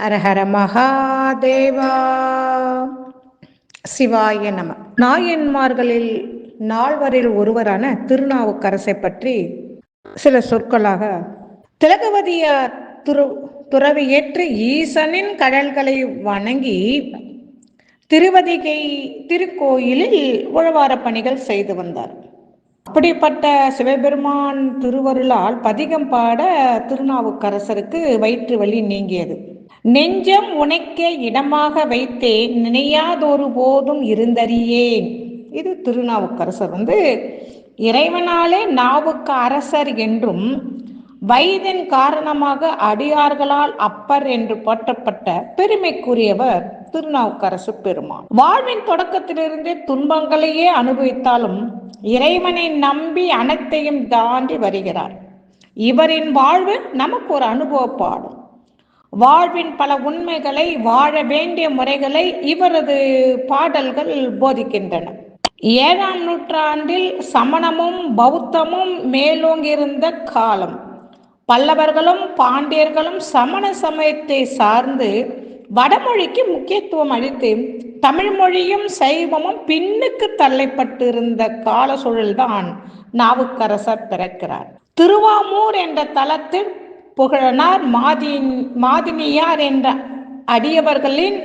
ஹரஹர மகாதேவா. சிவாய நம. நாயன்மார்களில் நால்வரில் ஒருவரான திருநாவுக்கரசை பற்றி சில சொற்களாக திலகவதியார் துரு துறவியேற்று ஈசனின் கடல்களை வணங்கி திருவதிகை திருக்கோயிலில் உழவார பணிகள் செய்து வந்தார். அப்படிப்பட்ட சிவபெருமான் திருவருளால் பதிகம் பாட திருநாவுக்கரசருக்கு வயிற்று வலி நீங்கியது. நெஞ்சம் உனைக்க இடமாக வைத்தேன் நினையாதொரு போதும் இருந்தறியேன். இது திருநாவுக்கரசர் வந்து இறைவனாலே நாவுக்கு அரசர் என்றும் வயதின் காரணமாக அடியார்களால் அப்பர் என்று போற்றப்பட்ட பெருமைக்குரியவர் திருநாவுக்கரசு பெருமான். வாழ்வின் தொடக்கத்திலிருந்தே துன்பங்களையே அனுபவித்தாலும் இறைவனை நம்பி அனைத்தையும் தாண்டி வருகிறார். இவரின் வாழ்வு நமக்கு ஒரு அனுபவ பாடும். வாழ்வின் பல உண்மைகளை வாழ வேண்டிய முறைகளை இவரது பாடல்கள் போதிக்கின்றன. ஏழாம் நூற்றாண்டில் சமணமும் பௌத்தமும் மேலோங்கியிருந்த காலம். பல்லவர்களும் பாண்டியர்களும் சமண சமயத்தை சார்ந்து வடமொழிக்கு முக்கியத்துவம் அளித்து தமிழ் மொழியும் சைவமும் பின்னுக்கு தள்ளப்பட்டிருந்த கால சூழல்தான் நாவுக்கரசர் பிறக்கிறார். திருவாமூர் என்ற தலத்தில் புகழனார் மாதி மாதினியார் என்ற அடியவர்களின்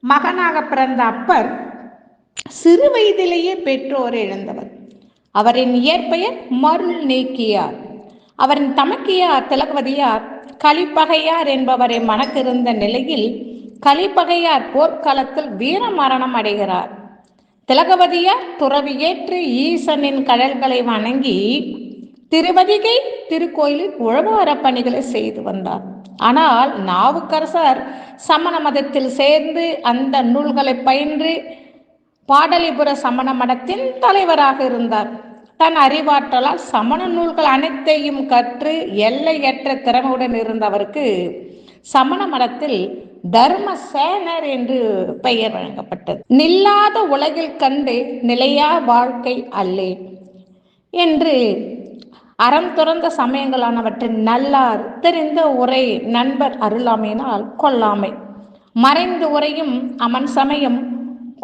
மகனாக பிறந்த அப்பர் சிறு வயதிலேயே பெற்றோர் இழந்தவர். அவரின் இயற்பெயர் மருள் நீக்கியார். அவரின் தமக்கியார் திலகவதியார் கலிப்பகையார் என்பவரை மணக்கிருந்த நிலையில் கலிப்பகையார் போர்க்களத்தில் வீர மரணம் அடைகிறார். திலகவதியார் துறவி ஏற்று ஈசனின் கடல்களை வணங்கி திருவதிகை திருக்கோயிலில் உழவார பணிகளை செய்து வந்தார். ஆனால் நாவுக்கரசர் சமண மதத்தில் சேர்ந்து அந்த நூல்களை பயின்று பாடலிபுர சமண மடத்தின் தலைவராக இருந்தார். தன் அறிவாற்றலால் சமண நூல்கள் அனைத்தையும் கற்று எல்லையற்ற திறமையுடன் இருந்தவருக்கு சமண மடத்தில் தர்மசேனர் என்று பெயர் வழங்கப்பட்டது. நில்லாத உலகில் கண்டு நிலையா வாழ்க்கை அல்லேன் என்று அறம் துறந்த சமயங்களானவற்றின் நல்லார் தெரிந்த உரை நண்பர் அருளாமையினால் கொல்லாமை. மறைந்து உரையும் அமன் சமயம்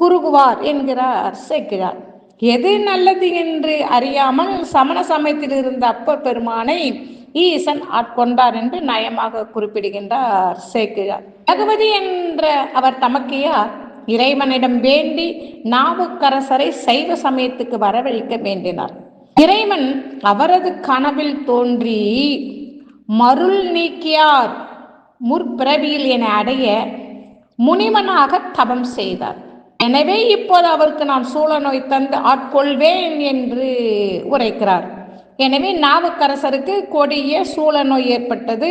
குறுகுவார் என்கிறார் சேர்க்கிறார் எது நல்லது என்று அறியாமல் சமண சமயத்தில் இருந்த அப்பர் பெருமானை ஈசன் ஆட்கொண்டார் என்று நயமாக குறிப்பிடுகின்றார் சேக்கிழார். பகவதி என்ற அவர் தமக்கையார் இறைவனிடம் வேண்டி நாவுக்கரசரை சைவ சமயத்துக்கு வரவழைக்க வேண்டினார். இறைவன் அவரது கனவில் தோன்றி மருள் நீக்கியார் முற்பிறவியில் என அடைய முனிவனாக தபம் செய்தார். எனவே இப்போது அவருக்கு நான் சூழ நோய் தந்து ஆட்கொள்வேன் என்று உரைக்கிறார். எனவே நாவுக்கரசருக்கு கொடிய சூழ நோய் ஏற்பட்டது.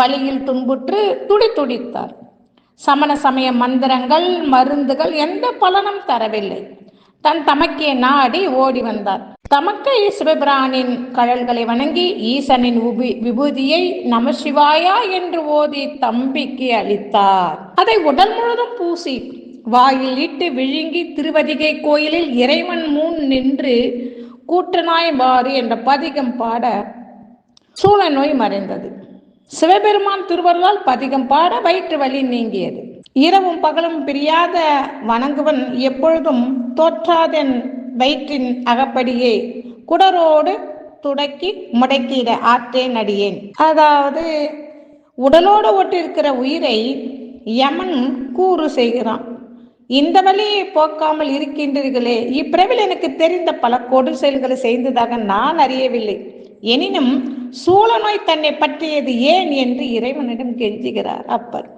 வழியில் துன்புற்று துடி துடித்தார். சமண சமய மந்திரங்கள் மருந்துகள் எந்த பலனும் தரவில்லை. தன் தமக்கே நாடி ஓடி வந்தார். தமக்கை சிவபிரானின் கழல்களை வணங்கி ஈசனின் உபி விபூதியை நமசிவாயா என்று ஓதி தம்பிக்கு அளித்தார். அதை உடல் முழுதும் பூசி வாயில் இட்டு விழுங்கி திருவதிகை கோயிலில் இறைவன் முன் நின்று கூற்றனாய் பாரு என்ற பதிகம் பாட சூழ நோய் மறைந்தது. சிவபெருமான் திருவருளால் பதிகம் பாட வயிற்று வலி நீங்கியது. இரவும் பகலும் பிரியாத வணங்குவன் எப்பொழுதும் தோற்றாதென் வயிற்றின் அகப்படியே குடரோடு துடக்கி முடக்கிட ஆற்றேன் அடியேன் அதாவது உடலோடு ஒட்டிருக்கிற உயிரை யமன் கூறு செய்கிறான். இந்த வழியை போக்காமல் இருக்கின்றீர்களே இப்பிரவில் எனக்கு தெரிந்த பல கொடு செயல்களை செய்ததாக நான் அறியவில்லை. எனினும் சூழ நோய் தன்னை பற்றியது ஏன் என்று இறைவனிடம் கெஞ்சுகிறார் அப்பர்.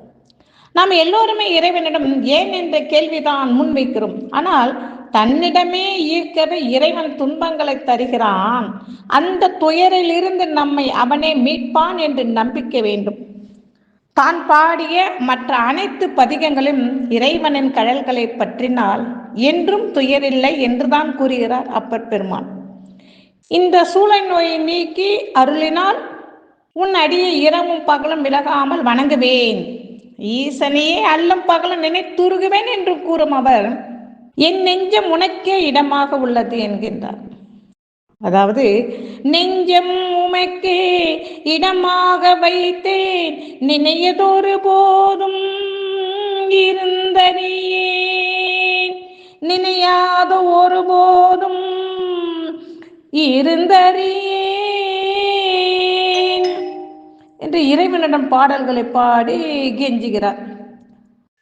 நாம் எல்லோருமே இறைவனிடம் ஏன் என்ற கேள்விதான் முன்வைக்கிறோம் ஆனால் தன்னிடமே ஈர்க்கவே இறைவன் துன்பங்களை தருகிறான். அந்த துயரிலிருந்து நம்மை அவனே மீட்பான் என்று நம்பிக்கை வேண்டும். தான் பாடிய மற்ற அனைத்து பதிகங்களும் இறைவனின் கழல்களை பற்றினால் என்றும் துயரில்லை என்றுதான் கூறுகிறார் அப்பர் பெருமான். இந்த சூளை நோயை நீக்கி அருளினால் உன் அடியை இரவும் பகலும் விலகாமல் வணங்குவேன். ஈசனையே அல்லும் பகலும் நினைத்துருகுவேன் என்று கூறும் அவர். என் நெஞ்சம் உனக்கே இடமாக உள்ளது என்கின்றார். அதாவது நெஞ்சம் உமக்கே இடமாக வைத்தேன். நினையதொரு போதும் இருந்தறியேன் நினையாத ஒரு போதும் இருந்தறியேன். என்று இறைவனிடம் பாடல்களை பாடி கெஞ்சுகிறார்.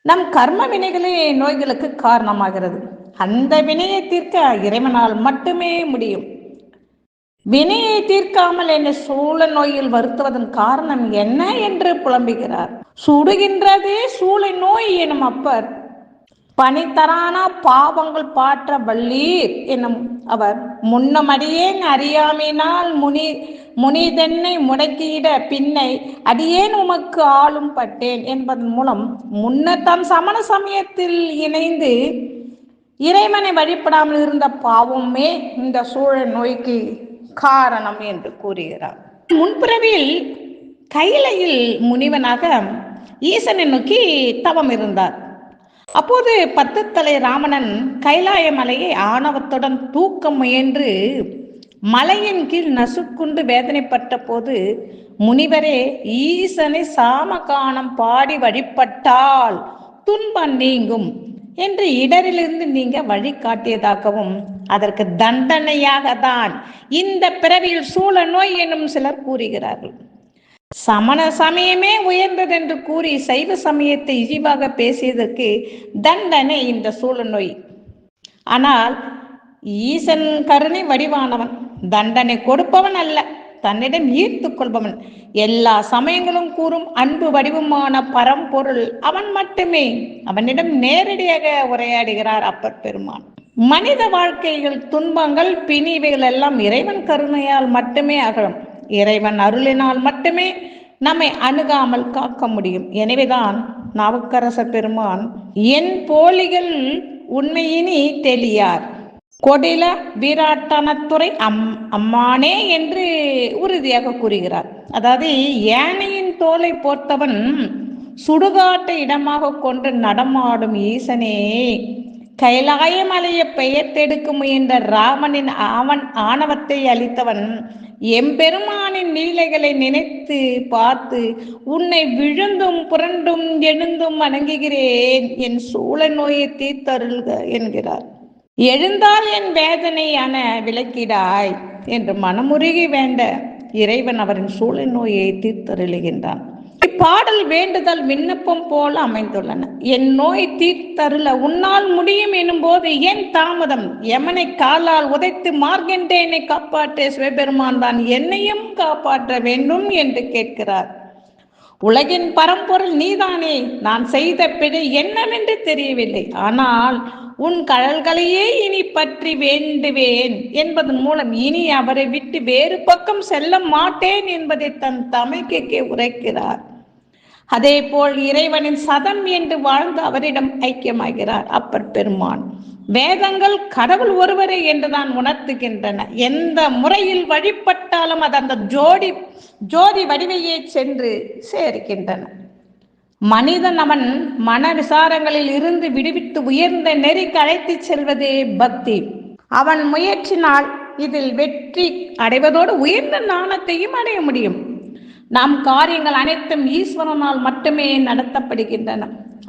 நம் கர்ம வினைகளே நோய்களுக்கு காரணமாகிறது. அந்த வினையை தீர்க்க இறைவனால் மட்டுமே முடியும். வினையை தீர்க்காமல் என்னை சூழ நோயில் வருத்துவதன் காரணம் என்ன என்று புலம்புகிறார். சுடுகின்றதே சூளை நோய் எனும் அப்பர் பனித்தரானா பாவங்கள் பாற்ற வள்ளீர் எனும் அவர் முன்னமடியேன் அறியாமையினால் முனி முனிதென்னை முடக்கியிட பின்னை அடியேன் உமக்கு ஆளும் பட்டேன் என்பதன் மூலம் முன்னர் தம் சமண சமயத்தில் இணைந்து இறைவனை வழிபடாமல் இருந்த பாவமே இந்த சூழல் நோய்க்கு காரணம் என்று கூறுகிறார். முன்பிறவில் கைலையில் முனிவனாக ஈசனை நோக்கி தவம் இருந்தார். அப்போது பத்து தலை ராமணன் கைலாய மலையை ஆணவத்துடன் தூக்க முயன்று மலையின் கீழ் நசுக்குண்டு வேதனைப்பட்ட போது முனிவரே ஈசனை சாமகானம் பாடி வழிபட்டால் துன்பம் நீங்கும் என்று இடரிலிருந்து நீங்க வழி காட்டியதாகவும் அதற்கு தண்டனையாக தான் இந்த பிறவியில் சூழ நோய் எனும் சிலர் கூறுகிறார்கள். சமண சமயமே உயர்ந்ததென்று கூறி சைவ சமயத்தை இழிவாக பேசியதற்கு தண்டனை இந்த சூழ நோய். ஆனால் ஈசன் கருணை வடிவானவன். தண்டனை கொடுப்பவன் அல்ல தன்னிடம் ஈர்த்து கொள்பவன். எல்லா சமயங்களும் கூறும் அன்பு வடிவமான பரம்பொருள் அவன் மட்டுமே. அவனிடம் நேரடியாக உரையாடுகிறார் அப்பர் பெருமான். மனித வாழ்க்கையில் துன்பங்கள் பிணிவைகள் எல்லாம் இறைவன் கருணையால் மட்டுமே அகலும். இறைவன் அருளினால் மட்டுமே நம்மை அணுகாமல் காக்க முடியும். எனவேதான் நாவுக்கரச பெருமான் என் போலிகள் உண்மையினி தெளியார். கொடில வீராட்டனத்துறை அம் அம்மானே என்று உறுதியாக கூறுகிறார். அதாவது யானையின் தோலை போர்த்தவன் சுடுகாட்டை இடமாக கொண்டு நடமாடும் ஈசனே கைலாய மலையை பெயர்த்தெடுக்க முயன்ற ராமனின் அவன் ஆணவத்தை அளித்தவன் எம்பெருமானின் நீலைகளை நினைத்து பார்த்து உன்னை விழுந்தும் புரண்டும் எழுந்தும் வணங்குகிறேன் என் சூழ நோயை தீர்த்தருள்க என்கிறார். எழுந்தால் என் வேதனையான விளக்கிடாய் என்று மனமுருகி வேண்ட இறைவன் அவரின் சூழல் நோயை தீர்த்தருளுகின்றான். இப்பாடல் வேண்டுதல் விண்ணப்பம் போல அமைந்துள்ளன. என் நோய் தீர்த்தருள உன்னால் முடியும் எனும் போது ஏன் தாமதம் எமனை காலால் உதைத்து மார்கண்டேனை காப்பாற்ற சிவபெருமான் தான் என்னையும் காப்பாற்ற வேண்டும் என்று கேட்கிறார். உலகின் பரம்பொருள் நீதானே. நான் செய்த பிழை என்னவென்று தெரியவில்லை. ஆனால் உன் கடல்களையே இனி பற்றி வேண்டுவேன் என்பதன் மூலம் இனி அவரை விட்டு வேறு பக்கம் செல்ல மாட்டேன் என்பதை தன் தமைக்கே உரைக்கிறார். அதே போல் இறைவனின் சதம் என்று வாழ்ந்து அவரிடம் ஐக்கியமாகிறார் அப்பர் பெருமான். வேதங்கள் கடவுள் ஒருவரே என்றுதான் உணர்த்துகின்றன. எந்த முறையில் வழிபட்டாலும் அது அந்த ஜோடி ஜோதி வடிவையே சென்று சேர்க்கின்றன மனிதன் அவன் மன விசாரங்களில் இருந்து விடுவித்து உயர்ந்த நெறிக்கு அழைத்துச் செல்வதே பக்தி. அவன் முயற்சினால் இதில் வெற்றி அடைவதோடு உயர்ந்த ஞானத்தையும் அடைய முடியும். நம் காரியங்கள் அனைத்தும் ஈஸ்வரனால் மட்டுமே நடத்தப்படுகின்றன.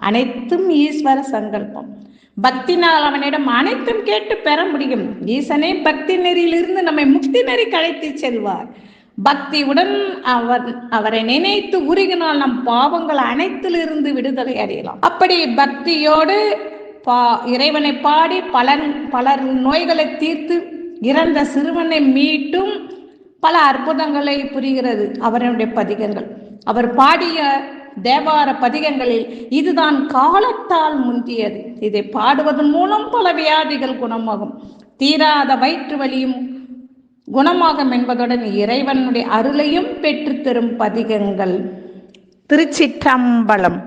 அனைத்தும் ஈஸ்வர சங்கல்பம். பக்தினால் அவனிடம் அனைத்தும் கேட்டு பெற முடியும். ஈசனே பக்தி நெறியிலிருந்து நம்மை முக்தி நெறி கழைத்து செல்வார். பக்தியுடன் அவர் அவரை நினைத்து உருகினால் நம் பாவங்கள் அனைத்திலிருந்து விடுதலை அடையலாம். அப்படி பக்தியோடு பா இறைவனை பாடி பலன் பலர் நோய்களை தீர்த்து இறந்த சிறுவனை மீட்டும் பல அற்புதங்களை புரிகிறது அவருடைய பதிகங்கள். அவர் பாடிய தேவார பதிகங்களில் இதுதான் காலத்தால் முந்தியது. இதை பாடுவதன் மூலம் பல வியாதிகள் குணமாகும். தீராத வயிற்று வலியும் குணமாகும் என்பதுடன் இறைவனுடைய அருளையும் பெற்றுத்தரும் பதிகங்கள். திருச்சிற்றம்பலம்.